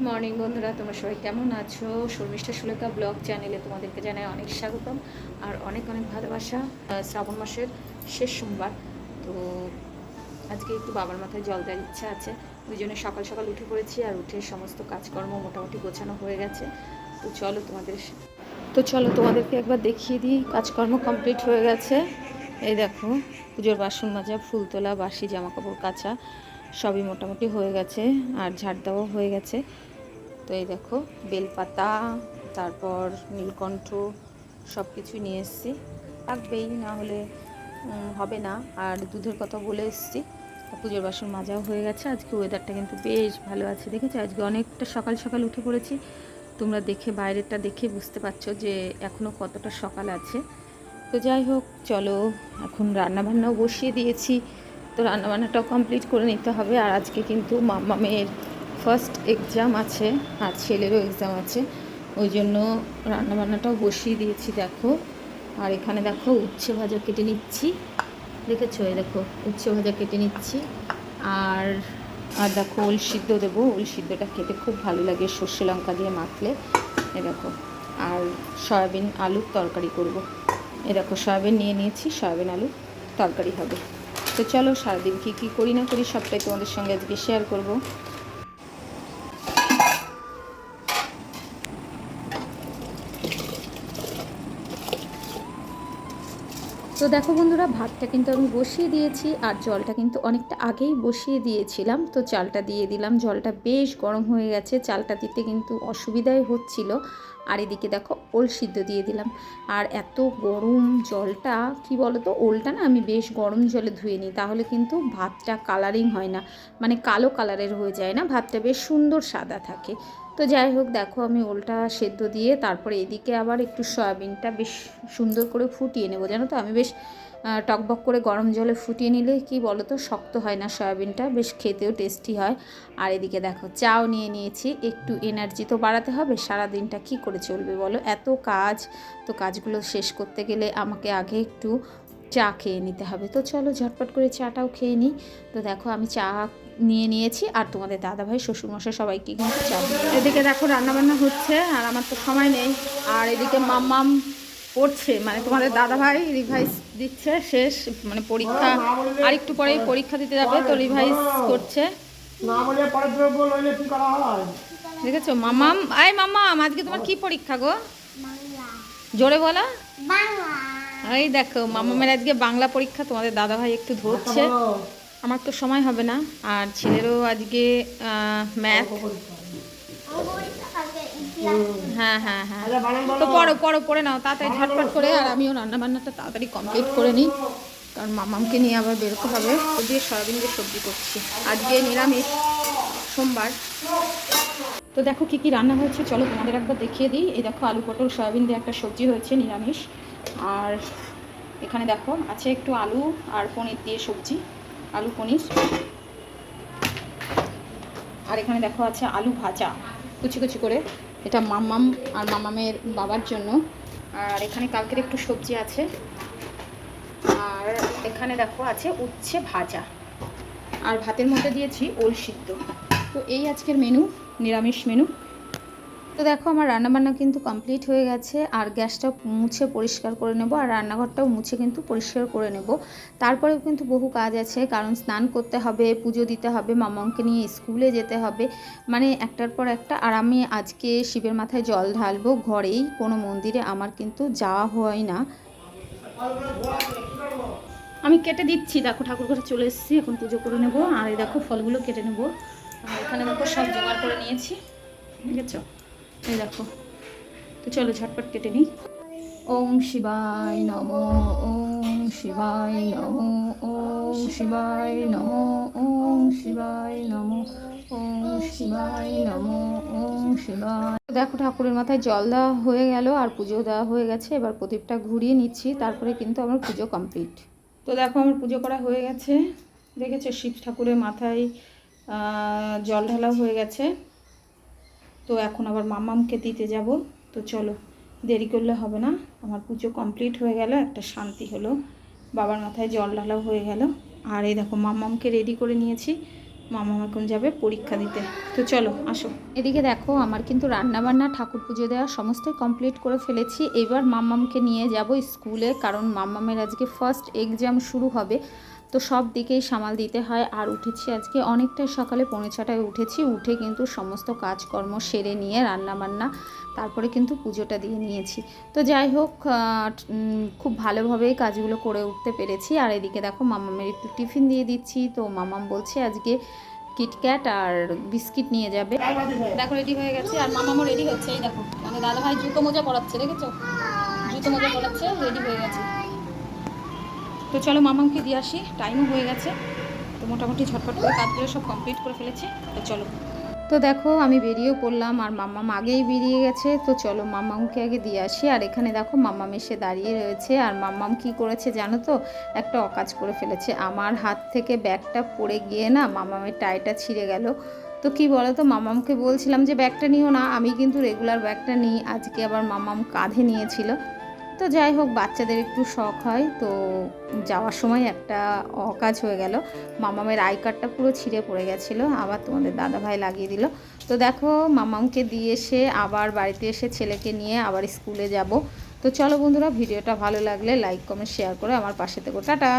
Good morning বন্ধুরা। তোমরা সবাই কেমন আছো? শর্মিষ্ঠা সুলেখা ব্লগ চ্যানেলে তোমাদেরকে জানাই অনেক স্বাগতম আর অনেক অনেক ভালোবাসা শ্রাবণ মাসের শেষ সোমবার। তো আজকে একটু বাবার মাথায় জল দেওয়ার ইচ্ছা আছে, ওই জন্য সকাল সকাল উঠে পড়েছি আর উঠে সমস্ত কাজকর্ম মোটামুটি গোছানো হয়ে গেছে। তো চলো তোমাদের তো চলো তোমাদেরকে একবার দেখিয়ে দিই, কাজকর্ম কমপ্লিট হয়ে গেছে। এই দেখো, পুজোর বাসন মাজা, ফুল তোলা, বাসি জামা কাপড় কাচা, সবই মোটামুটি হয়ে গেছে আর ঝাড় দেওয়াও হয়ে গেছে। তো এই দেখো, বেলপাতা, তারপর নীলকণ্ঠ সব কিছুই নিয়ে এসেছি। থাকবেই, না হলে হবে না। আর দুধের কথা বলে এসেছি। পুজোর বাসন মাজাও হয়ে গেছে। আজকে ওয়েদারটা কিন্তু বেশ ভালো আছে, দেখেছ? আজকে অনেকটা সকাল সকাল উঠে পড়েছি। তোমরা দেখে বাইরেটা দেখে বুঝতে পারছ যে এখনও কতটা সকাল আছে। তো যাই হোক, চলো, এখন রান্নাবান্নাও বসিয়ে দিয়েছি। তো রান্নাবান্নাটাও কমপ্লিট করে নিতে হবে। আর আজকে কিন্তু মাম্মামের ফার্স্ট এক্সাম আছে, আর ছেলেরও এক্সাম আছে। ওই জন্য রান্নাবান্নাটাও বসিয়ে দিয়েছি, দেখো। আর এখানে দেখো উচ্ছে ভাজা কেটে নিচ্ছি। দেখেছ? এই দেখো, উচ্ছে ভাজা কেটে নিচ্ছি। আর আর দেখো ওল সিদ্ধ দেবো। ওল সিদ্ধটা খেতে খুব ভালো লাগে সর্ষে লঙ্কা দিয়ে মাখলে। এ দেখো। আর সয়াবিন আলুর তরকারি করব। এ দেখো, সয়াবিন নিয়ে নিয়েছি, সয়াবিন আলু তরকারি হবে। তো চলো সারাদিন কী কী করি না করি সবটাই তোমাদের সঙ্গে আজকে শেয়ার করব। তো দেখো বন্ধুরা, ভাতটা কিন্তু আমি বসিয়ে দিয়েছি আর জলটা কিন্তু অনেকটা আগেই বসিয়ে দিয়েছিলাম। তো চালটা দিয়ে দিলাম। জলটা বেশ গরম হয়ে গেছে। চালটা দিতে কিন্তু অসুবিধাই হচ্ছিল। আর এদিকে দেখো, ওল সিদ্ধ দিয়ে দিলাম। আর এত গরম জলটা, কি বলো তো ওলটা না আমি বেশ গরম জলে ধুয়ে নিই। তাহলে কিন্তু ভাতটা কালারিং হয় না। মানে কালো কালারের হয়ে যায় না। ভাতটা বেশ সুন্দর সাদা থাকে। তো যাই হোক, দেখো আমি ওলটা সেদ্ধ দিয়ে তারপরে এদিকে আবার একটু সয়াবিনটা বেশ সুন্দর করে ফুটিয়ে নেব। জানো তো, আমি বেশ টকবক করে গরম জলে ফুটিয়ে নিলে কি বলো তো শক্ত হয় না সয়াবিনটা, বেশ খেতেও টেস্টি হয়। আর এদিকে দেখো, চাও নিয়ে নিয়েছি, একটু এনার্জি তো বাড়াতে হবে সারা দিনটা কি করে চলবে বলো? এত কাজ, তো কাজগুলো শেষ করতে গেলে আমাকে আগে একটু চা খেয়ে নিতে হবে। তো চলো ঝটপট করে চাটাও খেয়ে নিই। তো দেখো, আমি চা নিয়ে নিয়েছি আর তোমাদের দাদাভাই শ্বশুরমশাই সবাইকে কিন্তু চা দিয়ে দিলাম। এদিকে দেখো রান্নাবান্না হচ্ছে আর আমার তো সময় নেই। আর এদিকে মাম্মাম পড়ছে মানে তোমাদের দাদাভাই রিভাইস দিচ্ছে শেষ মানে পরীক্ষা আর একটু পরেই পরীক্ষা দিতে যাবে তো রিভাইস করছে। দেখেছ? মামাম আয় মামাম আজকে তোমার কি পরীক্ষা গো? জোরে বলো। এই দেখো মামামের আজকে বাংলা পরীক্ষা তোমাদের দাদাভাই একটু ধরছে। আমার তো সময় হবে না আর ছেলেরও আজকে ম্যাথ হ্যাঁ হ্যাঁ হ্যাঁ। আচ্ছা তো পড়ো পড়ো পড়ে নাও তাড়াতাড়ি ঝটপট করে আর আমিও রান্না বান্নাটা তাড়াতাড়ি কমপ্লিট করে নিই কারণ মামামকে নিয়ে আবার বেরোতে হবে। দিয়ে সয়াবিন দিয়ে সবজি করছি। আজকে নিরামিষ সোমবার। তো দেখো কি কি রান্না হয়েছে চলো তোমাদের একবার দেখিয়ে দিই। এই দেখো আলু পটল সয়াবিন দিয়ে একটা সবজি হয়েছে নিরামিষ। আর এখানে দেখো আছে একটু আলু আর পনির দিয়ে সবজি। আলু পনির। আর এখানে দেখো আছে আলু ভাজা, কুচি কুচি করে। এটা মাম্মাম আর মামামের বাবার জন্য। আর এখানে কালকের একটু সবজি আছে। আর এখানে দেখো আছে উচ্ছে ভাজা। আর ভাতের মধ্যে দিয়েছি ওল সিদ্ধ। তো এই আজকের মেনু নিরামিষ মেনু তো দেখো, আমার রান্নাবান্না কিন্তু কমপ্লিট হয়ে গেছে। আর গ্যাসটা মুছে পরিষ্কার করে নেব, আর রান্নাঘরটাও মুছে কিন্তু পরিষ্কার করে নেব। তারপরেও কিন্তু বহু কাজ আছে, কারণ স্নান করতে হবে, পুজো দিতে হবে মামাকে নিয়ে স্কুলে যেতে হবে। মানে একটার পর একটা, আর আমি আজকে শিবের মাথায় জল ঢালবো ঘরেই, কোনো মন্দিরে আমার কিন্তু যাওয়া হয় না। আমি কেটে দিচ্ছি, দেখো, ঠাকুর ঘরে চলে এসেছি, এখন পুজো করে নেব। আর এই দেখো, ফলগুলো কেটে নেব। এখানে দেখো, সব জোগাড় করে নিয়েছি। আছে এই দেখো। তো চলো ঝটপট কেটে নিই। ওম শিবায় নম, ওম শিবায় নম, ওম শিবায় নম, ওম শিবায় নম, ওম শিবায় নম, ওম শিবায়। দেখো ঠাকুরের মাথায় জল দেওয়া হয়ে গেল আর পুজো দেওয়া হয়ে গেছে। এবার প্রদীপটা ঘুরিয়ে নিচ্ছি, তারপরে কিন্তু আমার পুজো কমপ্লিট। তো দেখো আমার পুজো করা হয়ে গেছে। দেখেছ শিব ঠাকুরের মাথায় জল ঢালা হয়ে গেছে। তো এখন আবার মামামকে দিতে যাব। তো চলো, দেরি করলে হবে না। আমার পুজো কমপ্লিট হয়ে গেল, একটা শান্তি হলো। বাবার মাথায় জল ঢালাও হয়ে গেল। আর এই দেখো, মামামকে রেডি করে নিয়েছি। মামা এখন যাবে পরীক্ষা দিতে। তো চলো, আসো। এদিকে দেখো, আমার কিন্তু রান্না বান্না ঠাকুর পুজো দেওয়া সমস্তই কমপ্লিট করে ফেলেছি। এবার মাম্মামকে নিয়ে যাব স্কুলে, কারণ মাম্মামের আজকে ফার্স্ট এক্সাম শুরু হবে। তো সব দিকেই সামাল দিতে হয়। আর উঠেছি আজকে অনেকটাই সকালে, পৌনে ছটায় উঠেছি। উঠে কিন্তু সমস্ত কাজকর্ম সেরে নিয়ে রান্না বান্না তারপরে কিন্তু পুজোটা দিয়ে নিয়েছি। তো যাই হোক খুব ভালোভাবেই কাজগুলো করে উঠতে পেরেছি। আর এদিকে দেখো মামামের একটু টিফিন দিয়ে দিচ্ছি। তো মামাম বলছে আজকে কিটক্যাট আর বিস্কিট নিয়ে যাবে। দেখো রেডি হয়ে গেছে। আর মামামও রেডি হচ্ছে। এই দেখো মানে দাদা ভাই জুতো মোজা পরাচ্ছে, দেখেছ? জুতো মোজা পরাচ্ছে, রেডি হয়ে গেছে। তো চলো মামামকে দিয়ে আসি টাইমও হয়ে গেছে, তো মোটামুটি ঝটপট করে কাজগুলো সব কমপ্লিট করে ফেলেছি, তো চলো। তো দেখো, আমি বেরিয়েও পড়লাম, আর মাম্মাম আগেই বেরিয়ে গেছে, তো চলো মাম্মামকে আগে দিয়ে আসি, আর এখানে দেখো মাম্মাম এসে দাঁড়িয়ে রয়েছে, আর মাম্মাম কি করেছে জানো তো? একটা অকাজ করে ফেলেছে, আমার হাত থেকে ব্যাগটা পড়ে গিয়ে না মাম্মামের টাইটা ছিঁড়ে গেল। তো কি বলো তো মামামকে বলছিলাম যে, ব্যাগটা নিও না, আমি কিন্তু রেগুলার ব্যাগটা নিই। আজকে আবার মামাম কাঁধে নিয়েছিল। তো যাই হোক, বাচ্চাদের একটু শখ হয়, তো যাওয়ার সময় একটা অকাজ হয়ে গেল। মামামের আই কার্ডটা পুরো ছিঁড়ে পড়ে গেছিল, আবার তোমাদের দাদা ভাই লাগিয়ে দিল। তো দেখো, মামামকে দিয়ে এসে আবার বাড়িতে এসে ছেলেকে নিয়ে আবার স্কুলে যাব। তো চলো বন্ধুরা, ভিডিওটা ভালো লাগলে লাইক, কমেন্ট, শেয়ার করে আমার পাশে থেকো। টাটা!